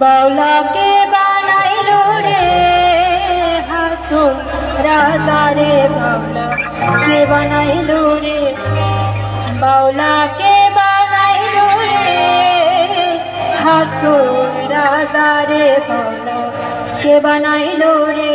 বাউলাকে বানাইল রে হাসুন রাজা রে বাউলা কে বানাইল রে। বাউলাকে বানাইল রে হাসুন রাজা রে বাউলা কে বানাইল রে।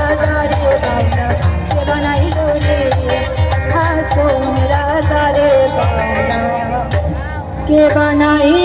কে বানাই